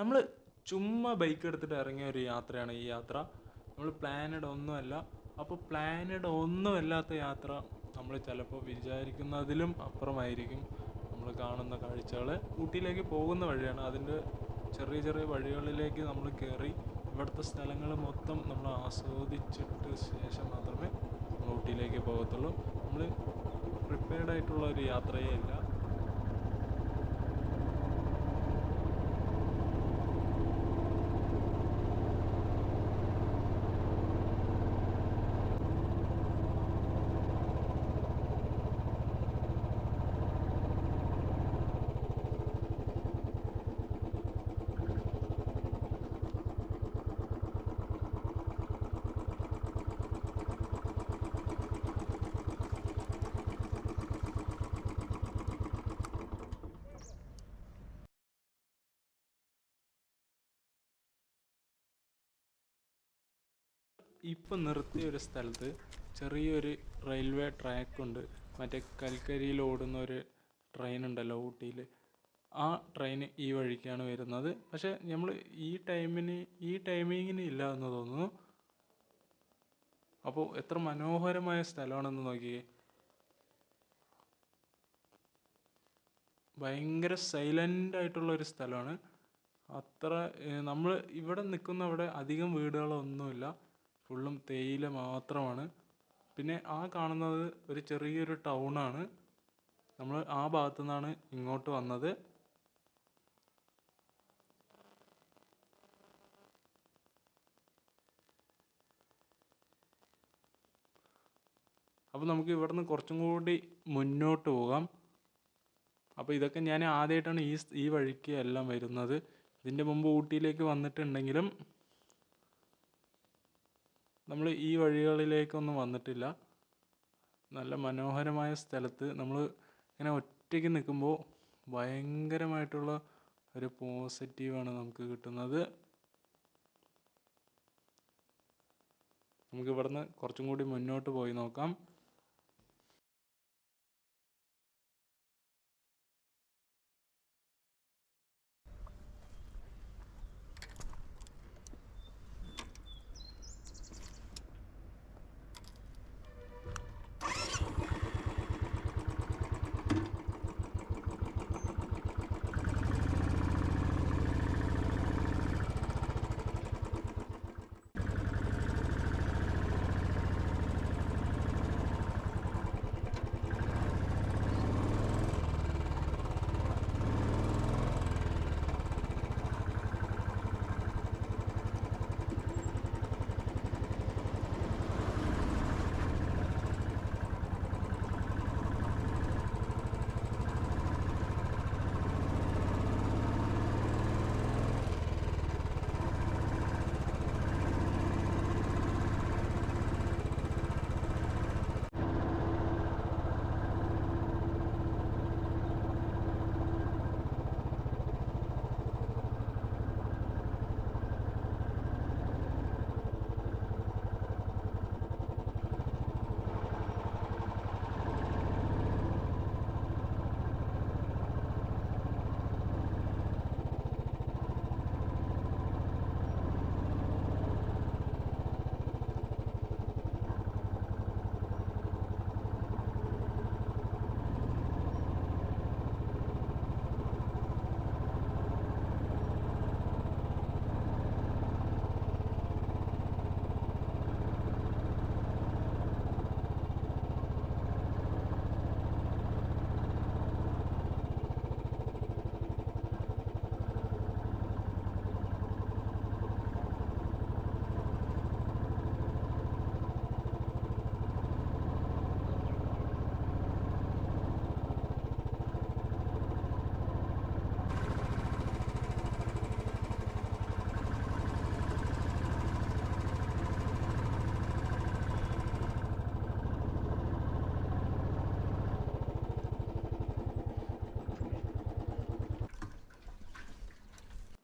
നമ്മൾ ചുമ്മാ ബൈക്ക് എടുത്തിട്ട് ഇറങ്ങിയ ഒരു യാത്രയാണ് ഈ യാത്ര. നമ്മൾ പ്ലാനഡ് ഒന്നുമല്ല. അപ്പോൾ പ്ലാനഡ് ഒന്നുമല്ലാത്ത യാത്ര നമ്മൾ ചിലപ്പോൾ വിചാരിക്കുന്നതിലും അപ്പുറമായിരിക്കും നമ്മൾ കാണുന്ന കാഴ്ചകൾ ഊട്ടിയിലേക്ക് പോകുന്ന വഴിയാണ്. അതിന്റെ ചെറിയ ചെറിയ വഴികളിലേക്ക് നമ്മൾ കയറി ഇവിടുത്തെ സ്ഥലങ്ങൾ മൊത്തം നമ്മൾ ആസ്വദിച്ചിട്ട് ശേഷം മാത്രമേ നമ്മൾ ഊട്ടിയിലേക്ക് പോകത്തുള്ളൂ. നമ്മൾ പ്രിപ്പയർഡ് ആയിട്ടുള്ള ഒരു യാത്രയേ ഇല്ല. ഇപ്പം നിർത്തിയ ഒരു സ്ഥലത്ത് ചെറിയൊരു റെയിൽവേ ട്രാക്കുണ്ട്. മറ്റേ കൽക്കരിയിൽ ഓടുന്ന ഒരു ട്രെയിൻ ഉണ്ടല്ലോ ഊട്ടിയിൽ ആ ട്രെയിൻ ഈ വഴിക്കാണ് വരുന്നത്. പക്ഷേ നമ്മൾ ഈ ടൈമിന് ഈ ടൈമിങ്ങിന് ഇല്ല എന്ന് തോന്നുന്നു. അപ്പോൾ എത്ര മനോഹരമായ സ്ഥലമാണെന്ന് നോക്കിയേ. ഭയങ്കര സൈലന്റ് ആയിട്ടുള്ള ഒരു സ്ഥലമാണ്. അത്ര നമ്മൾ ഇവിടെ നിൽക്കുന്ന അവിടെ അധികം വീടുകളൊന്നുമില്ല. ഫുള്ളും തേയില മാത്രമാണ്. പിന്നെ ആ കാണുന്നത് ഒരു ചെറിയൊരു ടൗണാണ് നമ്മൾ ആ ഭാഗത്തു നിന്നാണ് ഇങ്ങോട്ട് വന്നത്. അപ്പോൾ നമുക്ക് ഇവിടുന്ന് കുറച്ചും കൂടി മുന്നോട്ട് പോകാം. അപ്പോൾ ഇതൊക്കെ ഞാൻ ആദ്യമായിട്ടാണ് ഈ ഈ വഴിക്ക് എല്ലാം വരുന്നത്. ഇതിന്റെ മുമ്പ് ഊട്ടിയിലേക്ക് വന്നിട്ടുണ്ടെങ്കിലും നമ്മൾ ഈ വഴികളിലേക്കൊന്നും വന്നിട്ടില്ല. നല്ല മനോഹരമായ സ്ഥലത്ത് നമ്മൾ ഇങ്ങനെ ഒറ്റയ്ക്ക് നിൽക്കുമ്പോൾ ഭയങ്കരമായിട്ടുള്ള ഒരു പോസിറ്റീവാണ് നമുക്ക് കിട്ടുന്നത്. നമുക്ക് ഇവിടുന്ന് കുറച്ചും കൂടി മുന്നോട്ട് പോയി നോക്കാം.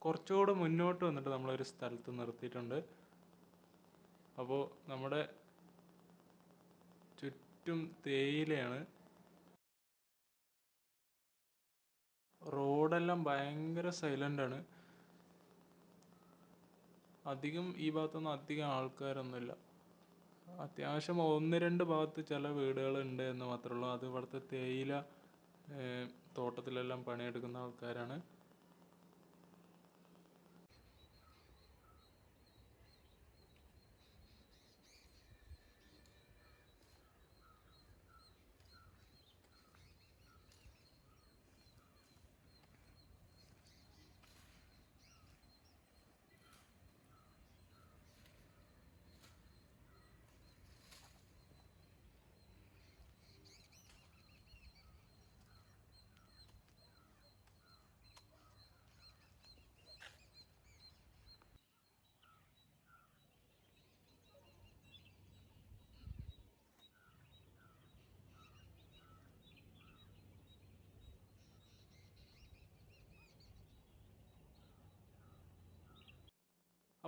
കുറച്ചുകൂടെ മുന്നോട്ട് വന്നിട്ട് നമ്മളൊരു സ്ഥലത്ത് നിർത്തിയിട്ടുണ്ട്. അപ്പോൾ നമ്മുടെ ചുറ്റും തേയിലയാണ്. റോഡെല്ലാം ഭയങ്കര സൈലന്റാണ് അധികം ഈ ഭാഗത്തൊന്നും അധികം ആൾക്കാരൊന്നുമില്ല. അത്യാവശ്യം ഒന്ന് രണ്ട് ഭാഗത്ത് ചില വീടുകളുണ്ട് എന്ന് മാത്രമേ ഉള്ളൂ. അത് ഇവിടുത്തെ തേയില തോട്ടത്തിലെല്ലാം പണിയെടുക്കുന്ന ആൾക്കാരാണ്.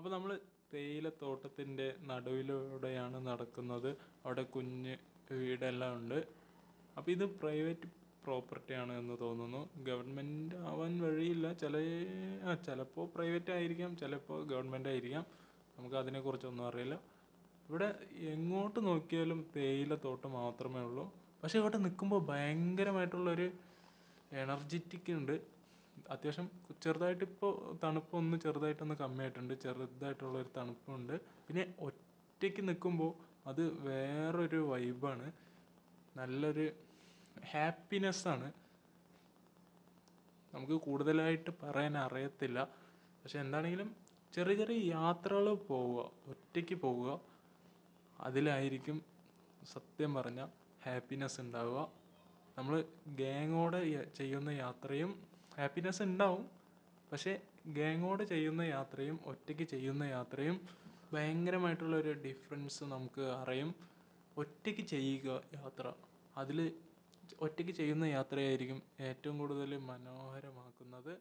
അപ്പോൾ നമ്മൾ തേയിലത്തോട്ടത്തിന്റെ നടുവിലൂടെയാണ് നടക്കുന്നത്. അവിടെ കുഞ്ഞ് വീടെല്ലാം ഉണ്ട്. അപ്പോൾ ഇത് പ്രൈവറ്റ് പ്രോപ്പർട്ടി ആണ് എന്ന് തോന്നുന്നു. ഗവൺമെന്റ് ആവാൻ വഴിയില്ല. ചില ആ ചിലപ്പോൾ പ്രൈവറ്റ് ആയിരിക്കാം ചിലപ്പോൾ ഗവൺമെന്റ് ആയിരിക്കാം. നമുക്ക് അതിനെക്കുറിച്ചൊന്നും അറിയില്ല. ഇവിടെ എങ്ങോട്ട് നോക്കിയാലും തേയിലത്തോട്ടം മാത്രമേ ഉള്ളൂ. പക്ഷേ ഇവിടെ നിൽക്കുമ്പോൾ ഭയങ്കരമായിട്ടുള്ളൊരു എനർജറ്റിക് ഉണ്ട്. അത്യാവശ്യം ചെറുതായിട്ട് ഇപ്പോൾ തണുപ്പ് ഒന്ന് ചെറുതായിട്ടൊന്ന് കമ്മിയായിട്ടുണ്ട്. ചെറുതായിട്ടുള്ള ഒരു തണുപ്പുണ്ട്. പിന്നെ ഒറ്റയ്ക്ക് നിൽക്കുമ്പോൾ അത് വേറൊരു വൈബാണ്. നല്ലൊരു ഹാപ്പിനെസ് ആണ് നമുക്ക് കൂടുതലായിട്ട് പറയാൻ അറിയത്തില്ല. പക്ഷെ എന്താണെങ്കിലും ചെറിയ ചെറിയ യാത്രകൾ പോവുക ഒറ്റയ്ക്ക് പോവുക അതിലായിരിക്കും സത്യം പറഞ്ഞ ഹാപ്പിനെസ് ഉണ്ടാവുക. നമ്മൾ ഗ്യാങ്ങോടെ ചെയ്യുന്ന യാത്രയും ഹാപ്പിനെസ് ഉണ്ടാവും പക്ഷേ ഗാങ്ങോട് ചെയ്യുന്ന യാത്രയും ഒറ്റയ്ക്ക് ചെയ്യുന്ന യാത്രയും ഭയങ്കരമായിട്ടുള്ള ഒരു ഡിഫറൻസ് നമുക്ക് അറിയും. ഒറ്റയ്ക്ക് ചെയ്യുക യാത്ര. അതിൽ ഒറ്റയ്ക്ക് ചെയ്യുന്ന യാത്രയായിരിക്കും ഏറ്റവും കൂടുതൽ മനോഹരമാക്കുന്നത്.